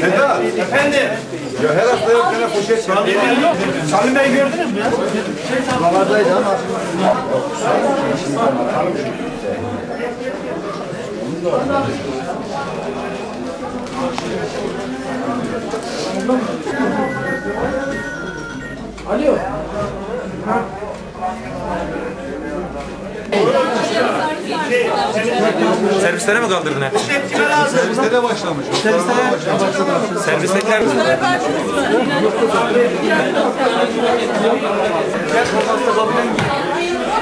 Seda. Efendim. Ya her hafta yok gene. Salim Bey gördünüz mü ya? Lavardaydı ama. Alo. Servislere mi kaldırdın hep? Serviste de başlamış. Servistekler mi?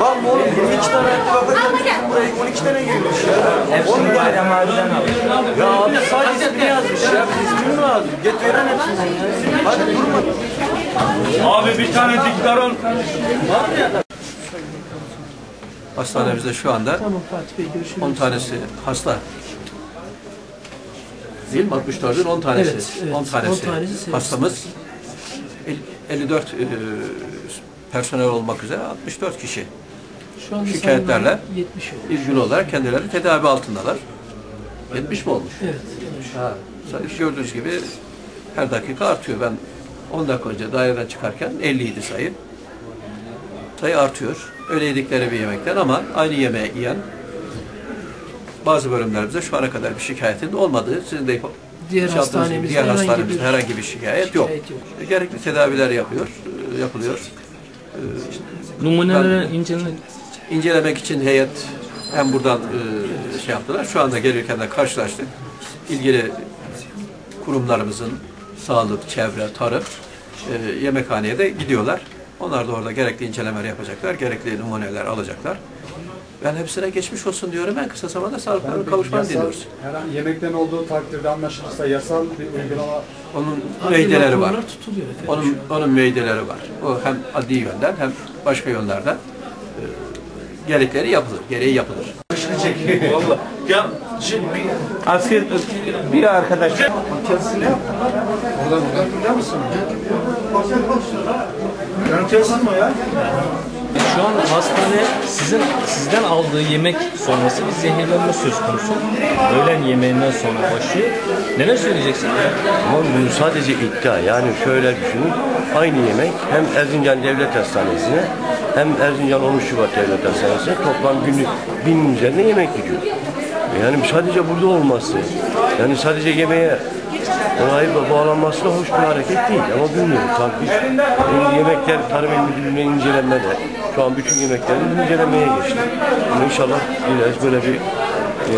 Bak mı oğlum 22 tane ayakkabı buraya 12 tane girmiş ya. Hepsini Bayram abiden aldım. Ya abi sadece ne yazmış ya? Biz kim lazım? Get veren hepsinden ya. Hadi durma. Abi bir tane diktaron. Hastanemizde şu anda Tamam Fatih Bey görüşürüz. 10 tanesi hasta. Değil mi? 64'ün 10 tanesi. Evet, evet. 10 tanesi, 10 tanesi hastamız. El- 54 e, personel olmak üzere 64 kişi Şu anda şikayetlerle sayılar 70 oldu. ilgili olarak kendileri tedavi altındalar. 70 mi olmuş? Evet. Ha, gördüğünüz gibi her dakika artıyor. Ben 10 dakika önce daireden çıkarken 50 idi sayı. Sayı artıyor. Öyle yedikleri bir yemekten ama aynı yemeği yiyen bazı bölümlerimizde şu ana kadar bir şikayetin olmadığı, sizin de Diğer şey hastanemizde diğer herhangi hastanemizde bir herhangi bir şikayet yok. şikayet yok. Gerekli tedaviler yapıyor, e, yapılıyor. Numuneleri incele İncelemek için heyet hem buradan e, şey yaptılar. Şu anda gelirken de karşılaştık. İlgili kurumlarımızın sağlık, çevre, tarım e, yemekhaneye de gidiyorlar. Onlar da orada gerekli incelemeler yapacaklar, gerekli numuneler alacaklar. Ben hepsine geçmiş olsun diyorum. En kısa zamanda sağlıklarına kavuşmanı diliyoruz. Herhangi yemekten olduğu takdirde anlaşılırsa yasal bir uygulama Onun meydeleri var. tutuluyor. Onun, onun meydeleri var. O hem adli yönden hem başka yönlerden gerekleri yapılır, gereği yapılır. Vallahi. Ya şimdi bir asker bir arkadaş Kendisi ne yaptı lan? Oradan buradan biliyor musun? Enteresan mı ya? Şu an hastane sizin sizden aldığı yemek sonrası bir zehirlenme söz konusu. Öğlen yemeğinden sonra başlıyor. Neler söyleyeceksin? Ama bu sadece iddia. Yani şöyle düşünün. Aynı yemek hem Erzincan Devlet Hastanesi'ne hem Erzincan 13 Şubat Devlet Hastanesi'ne toplam günlük binin üzerinde yemek gidiyor. E Yani sadece burada olması, yani sadece yemeğe olayı bağlanması da hoş bir hareket değil. Ama bilmiyorum. Tabii e, yemekler Tarım İl Müdürlüğü'ne incelenmede. Şu an bütün yemeklerin incelemeye geçti. Ama inşallah biraz böyle bir e,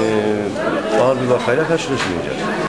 ağır bir vakayla karşılaşmayacağız.